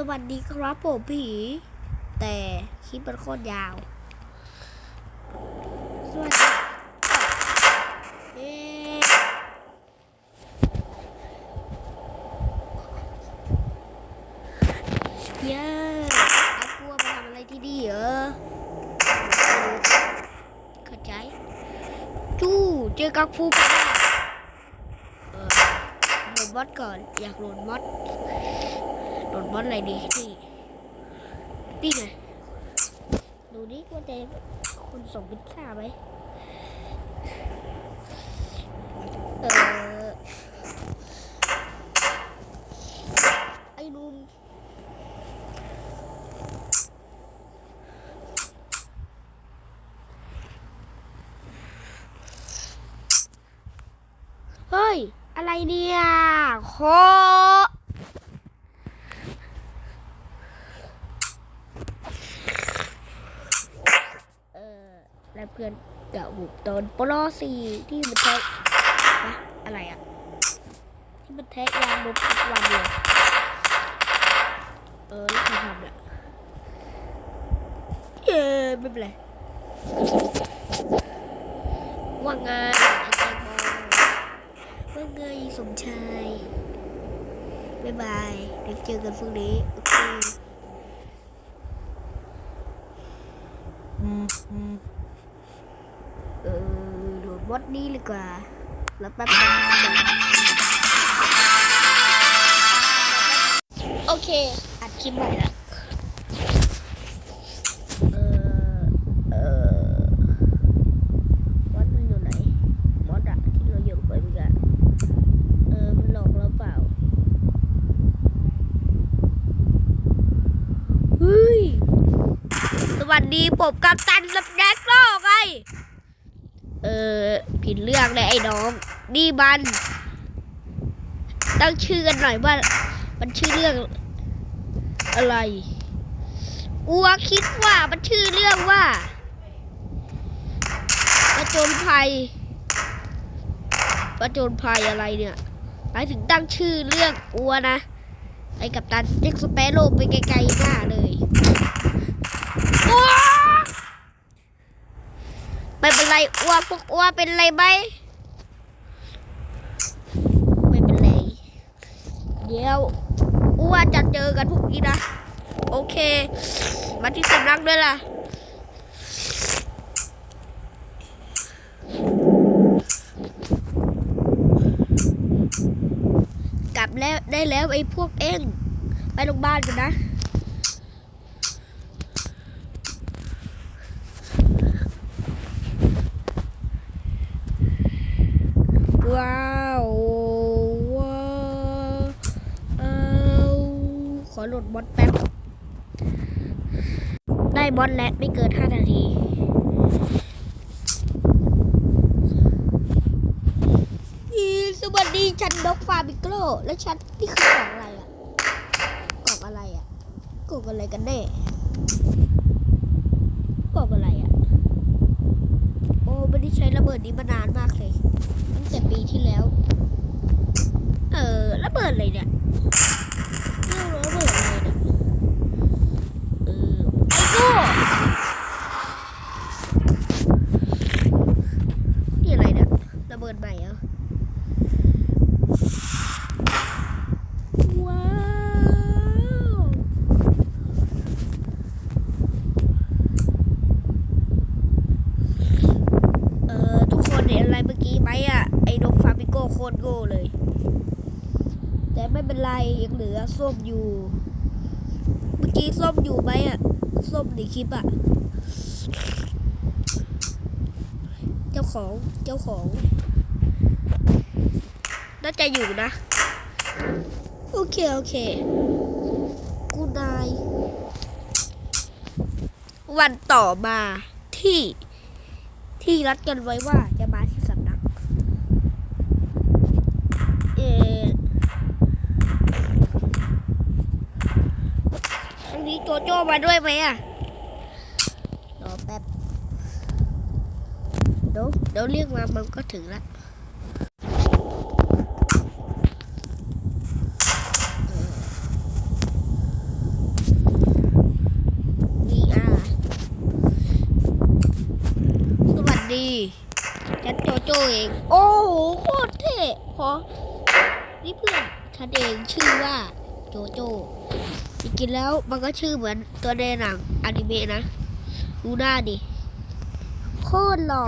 สวัสดีครับผมผี แต่คลิปมันโคตรยาว สวัสดีเย้เย้อากลัวมาทำอะไรที่นี่เหรอเข้าใจ จู้เจอกักฟูกันแล้วเออโหลดมอดก่อน อยากโหลดมอด โดนบอสอะไรดีนี่นี่ไงดูนี่ว่าจะคนส่งพิซซ่าไหมเออไอ้นุ่มเฮ้ย อะไรเนี่ย โค เออและเพื่อนเก่าบุกตอนปลอสี่ที่มันแทะอะไรอะที่มันแทะยางลบทุกวันเลยเออแล้วใครทำเนี่ยเย้ไม่เป็นไรว่าไงไอ้แตงโมว่าไงสมชายบ๊ายบายเดี๋ยวเจอกันพรุ่งนี้ โอเคเอ อโดนี้เลยกว่า แล้วแป๊บนึงโอเค อัดคลิปใหม่ละเออ เออมอสมันอยู่ไหนมอสอะที่เราอยู่ไปมื่อกี้เออ มันหลอกเราเปล่า เฮ้ย สวัสดีผมกัปตันสแน็คโลกไง เออผิดเรื่องเลยไอ้น้อง นี่มันตั้งชื่อกันหน่อยว่า มันชื่อเรื่องอะไร อัวคิดว่ามันชื่อเรื่องว่าประจนภัยประจนภัยอะไรเนี่ยหมายถึงตั้งชื่อเรื่องอัวนะ ไอ้กับตันเจ็กสเปโร่ไปไกลๆหน้าเลยอัว ไม่เป็นไรอ้วพวกอ้วเป็นไรไหมไม่เป็นไรเดี๋ยวอ้วจะเจอกันพวกนี้นะ โอเค มาที่สำนักด้วยล่ะกลับแล้วได้แล้วไอ้พวกเองไปโรงพยาบาลกันนะ ว้าวว้าวเอาขอโหลด บอทแป๊บ ได้บอทแล้วไม่เกิน 5 นาที สวัสดีฉันด็อกฟาบิโกลและฉันนี่คือกล่องอะไรอะกล่องอะไรอะกล่องอะไรกันแน่กล่องอะไรอะ โอ้ไม่ได้ใช้ระเบิดนี้มานานมากเลยตั้งแต่ปีที่แล้ว เออระเบิดอะไรเนี่ยเรื่องระเบิดอะไรเนี่ย เออไอ้โก้นี่อะไรเนี่ย ระเบิดใหม่เหรอ ว้าว เออทุกคนเห็นอะไรเมื่อ กี้ไหมอะไอ้นกฟาบิโก้โคตรโง่เลย แต่ไม่เป็นไรยังเหลือส้มอยู่ เมื่อกี้ส้มอยู่ไหมอะส้มในคลิปอะเจ้าของเจ้าของ น่าจะอยู่นะ โอเค โอเค กูนาย วันต่อมาที่ที่รัดกันไว้ว่าจะมา ครั้งนี้โจโจ้มาด้วยไหมอะรอแป๊บเดี๋ยวเดี๋ยวเรียกมามันก็ถึงละสวัสดีฉันโจโจเอง โอ้โหโคตรเท่ขอนี่เพื่อนฉันเองชื่อว่า โจโจจริงๆแล้วมันก็ชื่อเหมือนตัวในหนังอนิเมะนะ ดูหน้าดิ โคตรหล่อ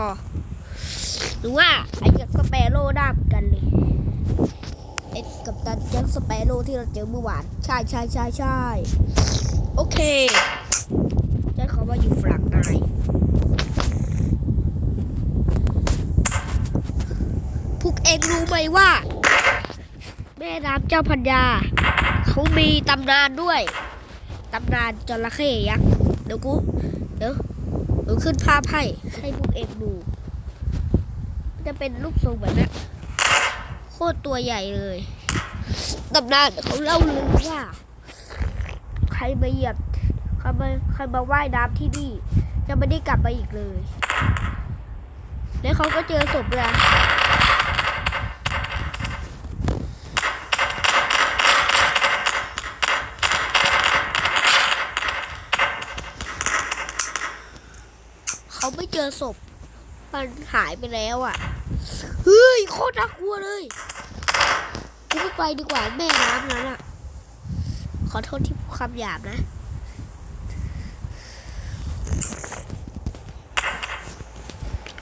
หรือว่าไอ้กับสเปโร่หน้าเหมือนกันเลยไอ้กับตันแจ็คสเปโร่ที่เราเจอเมื่อวาน ใช่ใช่ใช่ใช่โอเคฉันขอมาอยู่ฝั่งนายพวกเองรู้ไหมว่า แม่น้ำเจ้าพันยา เขามีตำนานด้วยตำนานจระเข้ยักษ์เดี๋ยวกูเดี๋ยวเดี๋ยวขึ้นภาพให้ให้พวกเองดูจะเป็นรูปทรงแบบนี้นโคตรตัวใหญ่เลยตำนานเขาเล่าลือว่า ใครมาเหยียบใครมาใครมาว่ายน้ำที่นี่ จะไม่ได้กลับมาอีกเลย แล้วเขาก็เจอศพเลย เขาไม่เจ อศพ มันหายไปแล้วอะ เฮ้ยโคตรน่ากลัวเลยกูไม่ไปดีกว่าแม่น้ำนั้นอะ ขอโทษที่พูดคำหยาบนะ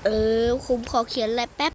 เออ คุมขอเขียนอะไรแป๊บ